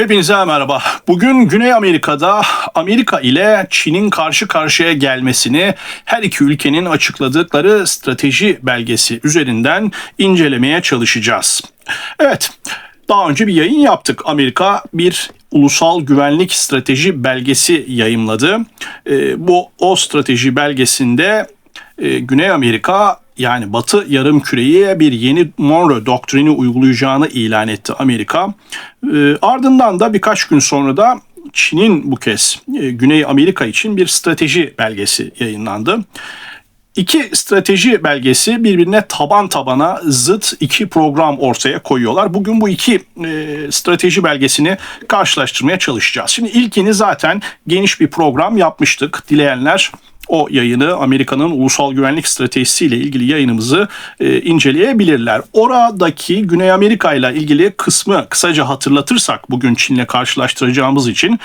Hepinize merhaba. Bugün Güney Amerika'da Amerika ile Çin'in karşı karşıya gelmesini her iki ülkenin açıkladıkları strateji belgesi üzerinden incelemeye çalışacağız. Evet, daha önce bir yayın yaptık. Amerika bir ulusal güvenlik strateji belgesi yayımladı. Ee, bu o strateji belgesinde e, Güney Amerika yani Batı yarım küreyi bir yeni Monroe doktrini uygulayacağını ilan etti Amerika. E, ardından da birkaç gün sonra da Çin'in bu kez e, Güney Amerika için bir strateji belgesi yayınlandı. İki strateji belgesi birbirine taban tabana zıt iki program ortaya koyuyorlar. Bugün bu iki e, strateji belgesini karşılaştırmaya çalışacağız. Şimdi ilkini zaten geniş bir program yapmıştık. Dileyenler o yayını Amerika'nın ulusal güvenlik stratejisi ile ilgili yayınımızı e, inceleyebilirler. Oradaki Güney Amerika ile ilgili kısmı kısaca hatırlatırsak bugün Çin'le karşılaştıracağımız için.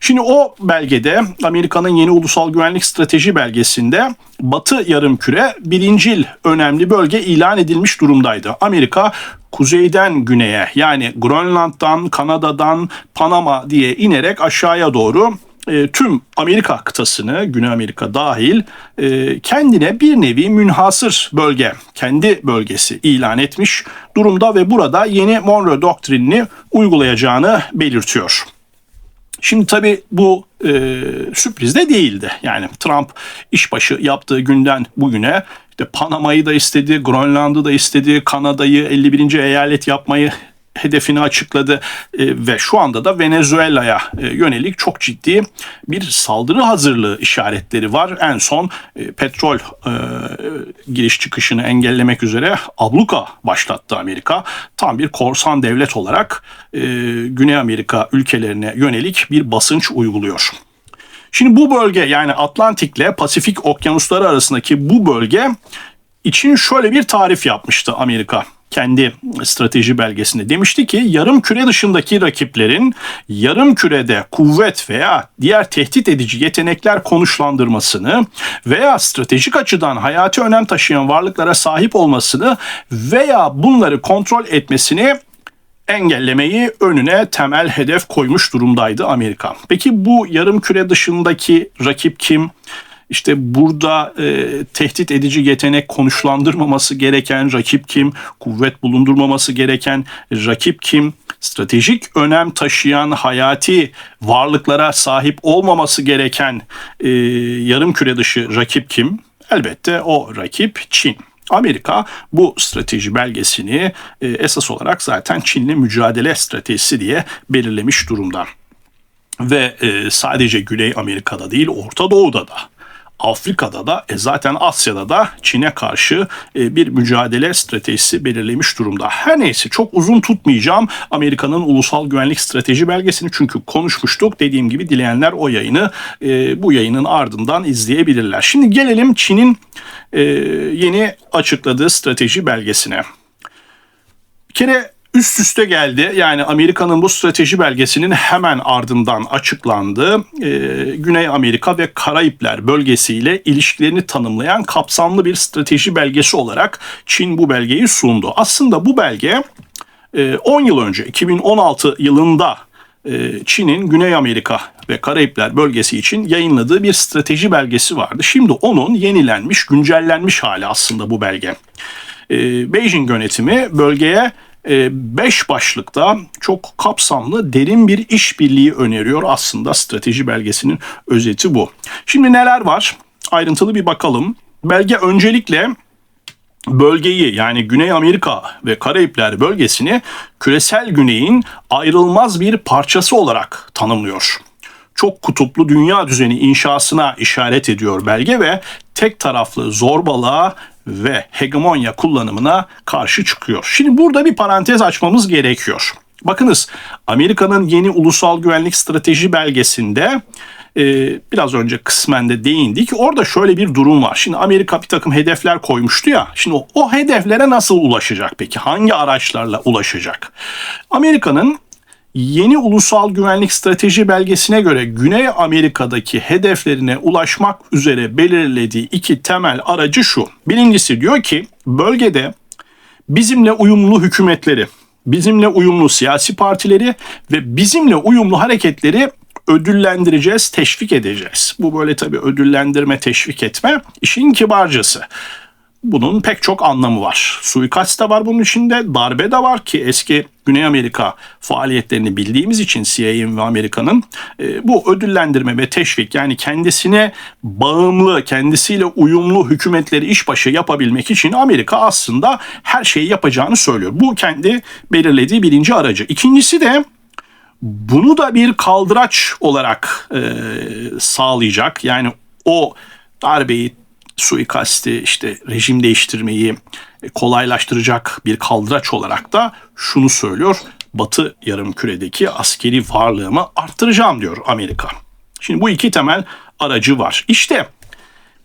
Şimdi o belgede Amerika'nın yeni ulusal güvenlik strateji belgesinde Batı yarımküre birincil önemli bölge ilan edilmiş durumdaydı. Amerika kuzeyden güneye yani Grönland'dan, Kanada'dan, Panama diye inerek aşağıya doğru e, tüm Amerika kıtasını, Güney Amerika dahil e, kendine bir nevi münhasır bölge, kendi bölgesi ilan etmiş durumda ve burada yeni Monroe doktrinini uygulayacağını belirtiyor. Şimdi tabii bu e, sürpriz de değildi. Yani Trump işbaşı yaptığı günden bugüne işte Panama'yı da istedi, Grönland'ı da istedi, Kanada'yı 51. eyalet yapmayı hedefini açıkladı e, ve şu anda da Venezuela'ya e, yönelik çok ciddi bir saldırı hazırlığı işaretleri var. En son e, petrol giriş çıkışını engellemek üzere abluka başlattı Amerika. Tam bir korsan devlet olarak Güney Amerika ülkelerine yönelik bir basınç uyguluyor. Şimdi bu bölge yani Atlantik'le Pasifik okyanusları arasındaki bu bölge için şöyle bir tarif yapmıştı Amerika kendi strateji belgesinde demişti ki yarım küre dışındaki rakiplerin yarım kürede kuvvet veya diğer tehdit edici yetenekler konuşlandırmasını veya stratejik açıdan hayati önem taşıyan varlıklara sahip olmasını veya bunları kontrol etmesini engellemeyi önüne temel hedef koymuş durumdaydı Amerika. Peki bu yarım küre dışındaki rakip kim? İşte burada e, tehdit edici yetenek konuşlandırmaması gereken rakip kim? Kuvvet bulundurmaması gereken rakip kim? Stratejik önem taşıyan hayati varlıklara sahip olmaması gereken e, yarım küre dışı rakip kim? Elbette o rakip Çin. Amerika bu strateji belgesini e, esas olarak zaten Çin'le mücadele stratejisi diye belirlemiş durumda. Ve e, sadece Güney Amerika'da değil Orta Doğu'da da Afrika'da da e, zaten Asya'da da Çin'e karşı e, bir mücadele stratejisi belirlemiş durumda. Her neyse çok uzun tutmayacağım Amerika'nın ulusal güvenlik strateji belgesini çünkü konuşmuştuk. Dediğim gibi dileyenler o yayını e, bu yayının ardından izleyebilirler. Şimdi gelelim Çin'in e, yeni açıkladığı strateji belgesine. Bir kere üst üste geldi. Yani Amerika'nın bu strateji belgesinin hemen ardından açıklandı. Ee, Güney Amerika ve Karayipler bölgesiyle ilişkilerini tanımlayan kapsamlı bir strateji belgesi olarak Çin bu belgeyi sundu. Aslında bu belge 10 e, yıl önce 2016 yılında e, Çin'in Güney Amerika ve Karayipler bölgesi için yayınladığı bir strateji belgesi vardı. Şimdi onun yenilenmiş, güncellenmiş hali aslında bu belge. E, Beijing yönetimi bölgeye ee, beş başlıkta çok kapsamlı derin bir işbirliği öneriyor aslında strateji belgesinin özeti bu. Şimdi neler var? Ayrıntılı bir bakalım. Belge öncelikle bölgeyi yani Güney Amerika ve Karayipler bölgesini küresel güneyin ayrılmaz bir parçası olarak tanımlıyor çok kutuplu dünya düzeni inşasına işaret ediyor belge ve tek taraflı zorbalığa ve hegemonya kullanımına karşı çıkıyor. Şimdi burada bir parantez açmamız gerekiyor. Bakınız Amerika'nın yeni ulusal güvenlik strateji belgesinde e, biraz önce kısmen de değindik. Orada şöyle bir durum var. Şimdi Amerika bir takım hedefler koymuştu ya. Şimdi o, o hedeflere nasıl ulaşacak peki? Hangi araçlarla ulaşacak? Amerika'nın Yeni ulusal güvenlik strateji belgesine göre Güney Amerika'daki hedeflerine ulaşmak üzere belirlediği iki temel aracı şu. Birincisi diyor ki bölgede bizimle uyumlu hükümetleri bizimle uyumlu siyasi partileri ve bizimle uyumlu hareketleri ödüllendireceğiz, teşvik edeceğiz. Bu böyle tabii ödüllendirme, teşvik etme işin kibarcası. Bunun pek çok anlamı var. Suikast da var bunun içinde, darbe de var ki eski Güney Amerika faaliyetlerini bildiğimiz için CIA'nin ve Amerika'nın e, bu ödüllendirme ve teşvik yani kendisine bağımlı, kendisiyle uyumlu hükümetleri işbaşı yapabilmek için Amerika aslında her şeyi yapacağını söylüyor. Bu kendi belirlediği birinci aracı. İkincisi de bunu da bir kaldıraç olarak e, sağlayacak. Yani o darbeyi, suikasti, işte rejim değiştirmeyi kolaylaştıracak bir kaldıraç olarak da şunu söylüyor. Batı yarım küredeki askeri varlığımı arttıracağım diyor Amerika. Şimdi bu iki temel aracı var. İşte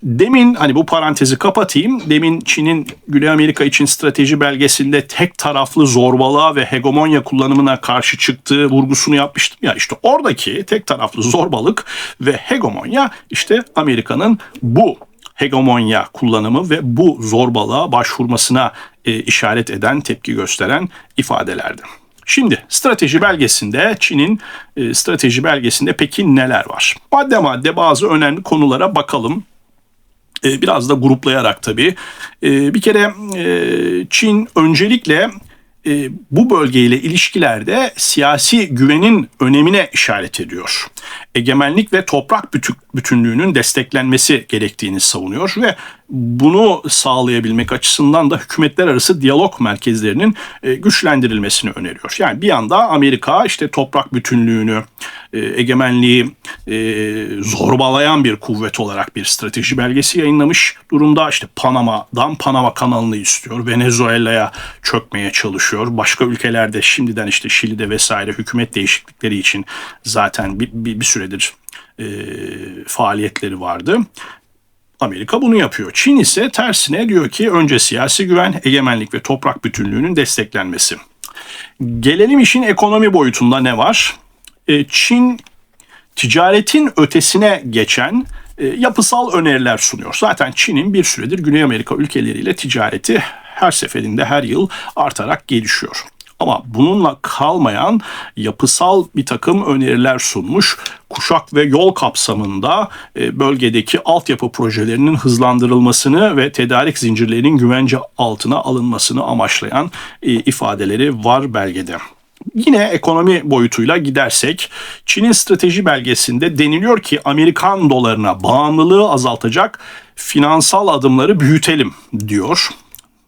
Demin hani bu parantezi kapatayım. Demin Çin'in Güney Amerika için strateji belgesinde tek taraflı zorbalığa ve hegemonya kullanımına karşı çıktığı vurgusunu yapmıştım ya işte oradaki tek taraflı zorbalık ve hegemonya işte Amerika'nın bu hegemonya kullanımı ve bu zorbalığa başvurmasına e, işaret eden, tepki gösteren ifadelerdi. Şimdi strateji belgesinde Çin'in e, strateji belgesinde peki neler var? Madde madde bazı önemli konulara bakalım. E, biraz da gruplayarak tabii. E, bir kere e, Çin öncelikle bu bölgeyle ilişkilerde siyasi güvenin önemine işaret ediyor. Egemenlik ve toprak bütünlüğünün desteklenmesi gerektiğini savunuyor ve bunu sağlayabilmek açısından da hükümetler arası diyalog merkezlerinin e, güçlendirilmesini öneriyor. Yani bir yanda Amerika işte toprak bütünlüğünü, e, egemenliği e, zorbalayan bir kuvvet olarak bir strateji belgesi yayınlamış durumda. İşte Panama'dan Panama kanalını istiyor. Venezuela'ya çökmeye çalışıyor. Başka ülkelerde şimdiden işte Şili'de vesaire hükümet değişiklikleri için zaten bir, bir, bir süredir e, faaliyetleri vardı. Amerika bunu yapıyor. Çin ise tersine diyor ki önce siyasi güven, egemenlik ve toprak bütünlüğünün desteklenmesi. Gelelim işin ekonomi boyutunda ne var? E, Çin ticaretin ötesine geçen e, yapısal öneriler sunuyor. Zaten Çin'in bir süredir Güney Amerika ülkeleriyle ticareti her seferinde her yıl artarak gelişiyor. Ama bununla kalmayan yapısal bir takım öneriler sunmuş. Kuşak ve yol kapsamında e, bölgedeki altyapı projelerinin hızlandırılmasını ve tedarik zincirlerinin güvence altına alınmasını amaçlayan e, ifadeleri var belgede. Yine ekonomi boyutuyla gidersek Çin'in strateji belgesinde deniliyor ki Amerikan dolarına bağımlılığı azaltacak finansal adımları büyütelim diyor.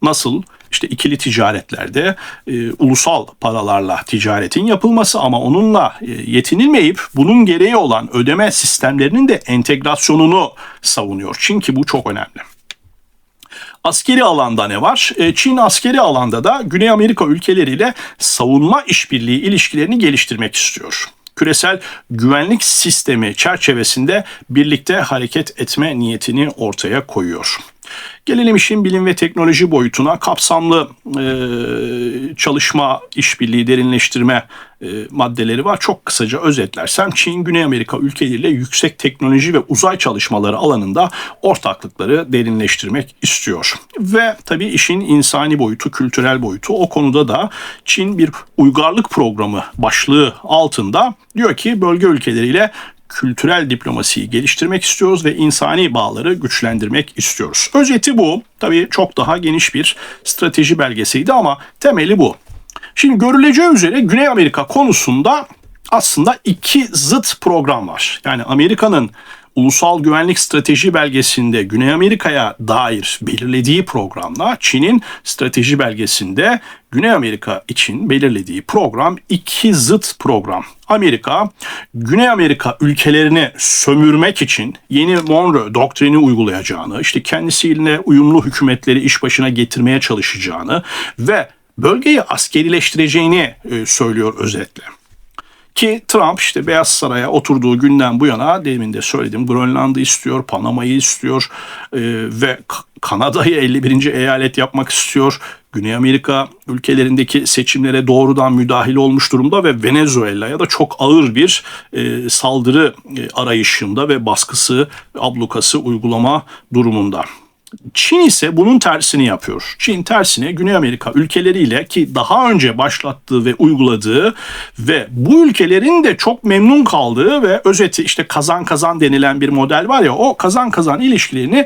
Nasıl? İşte ikili ticaretlerde e, ulusal paralarla ticaretin yapılması ama onunla e, yetinilmeyip bunun gereği olan ödeme sistemlerinin de entegrasyonunu savunuyor. Çünkü bu çok önemli. Askeri alanda ne var? E, Çin askeri alanda da Güney Amerika ülkeleriyle savunma işbirliği ilişkilerini geliştirmek istiyor küresel güvenlik sistemi çerçevesinde birlikte hareket etme niyetini ortaya koyuyor. Gelelim işin bilim ve teknoloji boyutuna kapsamlı e, çalışma, işbirliği, derinleştirme e, maddeleri var. Çok kısaca özetlersem Çin, Güney Amerika ülkeleriyle yüksek teknoloji ve uzay çalışmaları alanında ortaklıkları derinleştirmek istiyor. Ve tabii işin insani boyutu, kültürel boyutu o konuda da Çin bir uygarlık programı başlığı altında diyor ki bölge ülkeleriyle kültürel diplomasiyi geliştirmek istiyoruz ve insani bağları güçlendirmek istiyoruz. Özeti bu. Tabii çok daha geniş bir strateji belgesiydi ama temeli bu. Şimdi görüleceği üzere Güney Amerika konusunda aslında iki zıt program var. Yani Amerika'nın Ulusal Güvenlik Strateji Belgesi'nde Güney Amerika'ya dair belirlediği programla Çin'in strateji belgesinde Güney Amerika için belirlediği program iki zıt program. Amerika, Güney Amerika ülkelerini sömürmek için yeni Monroe doktrini uygulayacağını, işte kendisiyle uyumlu hükümetleri iş başına getirmeye çalışacağını ve bölgeyi askerileştireceğini e, söylüyor özetle. Ki Trump işte Beyaz Saray'a oturduğu günden bu yana demin de söyledim Grönland'ı istiyor, Panama'yı istiyor e, ve Kanada'yı 51. eyalet yapmak istiyor. Güney Amerika ülkelerindeki seçimlere doğrudan müdahil olmuş durumda ve Venezuela'ya da çok ağır bir e, saldırı e, arayışında ve baskısı, ablukası uygulama durumunda. Çin ise bunun tersini yapıyor. Çin tersine Güney Amerika ülkeleriyle ki daha önce başlattığı ve uyguladığı ve bu ülkelerin de çok memnun kaldığı ve özeti işte kazan kazan denilen bir model var ya o kazan kazan ilişkilerini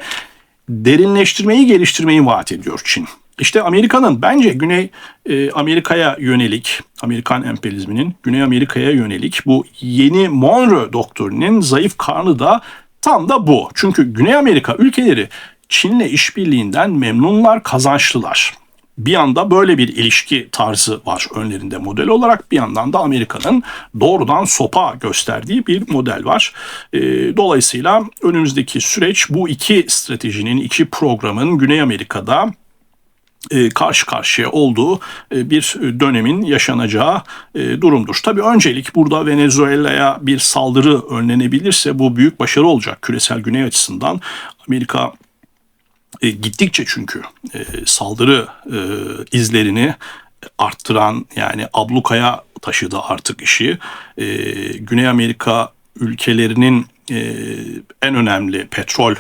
derinleştirmeyi geliştirmeyi vaat ediyor Çin. İşte Amerika'nın bence Güney e, Amerika'ya yönelik, Amerikan emperyalizminin Güney Amerika'ya yönelik bu yeni Monroe doktrininin zayıf karnı da tam da bu. Çünkü Güney Amerika ülkeleri Çin'le işbirliğinden memnunlar, kazançlılar. Bir yanda böyle bir ilişki tarzı var önlerinde model olarak bir yandan da Amerika'nın doğrudan sopa gösterdiği bir model var. E, dolayısıyla önümüzdeki süreç bu iki stratejinin, iki programın Güney Amerika'da e, karşı karşıya olduğu e, bir dönemin yaşanacağı e, durumdur. Tabii öncelik burada Venezuela'ya bir saldırı önlenebilirse bu büyük başarı olacak küresel güney açısından. Amerika gittikçe çünkü saldırı izlerini arttıran yani ablukaya taşıdı artık işi. Güney Amerika ülkelerinin e, en önemli petrol e,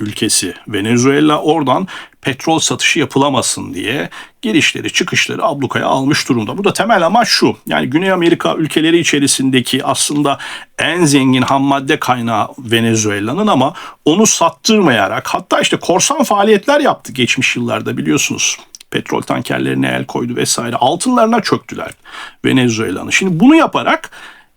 ülkesi Venezuela oradan petrol satışı yapılamasın diye girişleri çıkışları ablukaya almış durumda. Burada temel amaç şu yani Güney Amerika ülkeleri içerisindeki aslında en zengin ham madde kaynağı Venezuela'nın ama onu sattırmayarak hatta işte korsan faaliyetler yaptı geçmiş yıllarda biliyorsunuz petrol tankerlerine el koydu vesaire altınlarına çöktüler Venezuela'nın. Şimdi bunu yaparak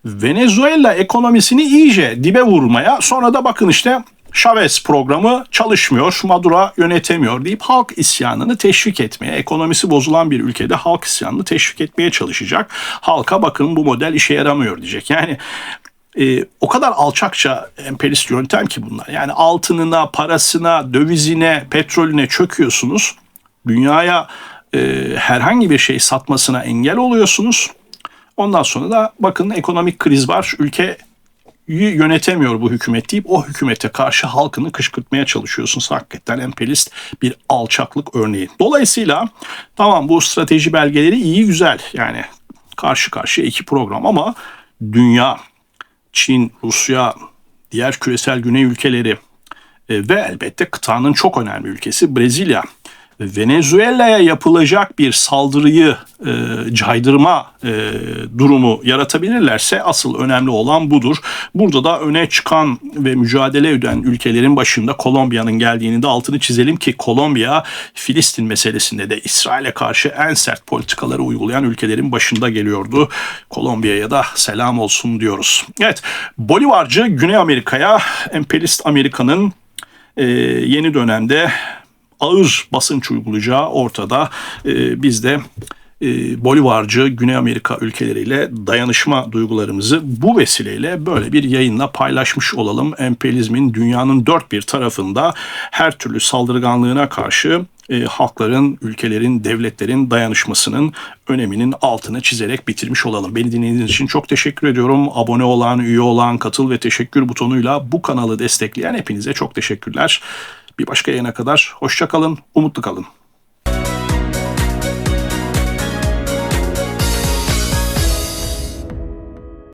Venezuela ekonomisini iyice dibe vurmaya sonra da bakın işte Chavez programı çalışmıyor, Maduro yönetemiyor deyip halk isyanını teşvik etmeye, ekonomisi bozulan bir ülkede halk isyanını teşvik etmeye çalışacak. Halka bakın bu model işe yaramıyor diyecek. Yani e, o kadar alçakça emperyalist yöntem ki bunlar. Yani altınına, parasına, dövizine, petrolüne çöküyorsunuz. Dünyaya e, herhangi bir şey satmasına engel oluyorsunuz. Ondan sonra da bakın ekonomik kriz var. Ülke yönetemiyor bu hükümet deyip o hükümete karşı halkını kışkırtmaya çalışıyorsunuz. Hakikaten emperyalist bir alçaklık örneği. Dolayısıyla tamam bu strateji belgeleri iyi güzel yani karşı karşıya iki program ama dünya, Çin, Rusya, diğer küresel güney ülkeleri e, ve elbette kıtanın çok önemli ülkesi Brezilya Venezuela'ya yapılacak bir saldırıyı e, caydırma e, durumu yaratabilirlerse asıl önemli olan budur. Burada da öne çıkan ve mücadele eden ülkelerin başında Kolombiya'nın geldiğini de altını çizelim ki Kolombiya Filistin meselesinde de İsrail'e karşı en sert politikaları uygulayan ülkelerin başında geliyordu. Kolombiya'ya da selam olsun diyoruz. Evet, Bolivarcı Güney Amerika'ya emperyalist Amerika'nın e, yeni dönemde ağır basınç uygulayacağı ortada. E, biz de e, Bolivarcı Güney Amerika ülkeleriyle dayanışma duygularımızı bu vesileyle böyle bir yayınla paylaşmış olalım. Emperyalizmin dünyanın dört bir tarafında her türlü saldırganlığına karşı e, halkların, ülkelerin, devletlerin dayanışmasının öneminin altını çizerek bitirmiş olalım. Beni dinlediğiniz için çok teşekkür ediyorum. Abone olan, üye olan, katıl ve teşekkür butonuyla bu kanalı destekleyen hepinize çok teşekkürler. Bir başka yayına kadar hoşça kalın, umutlu kalın.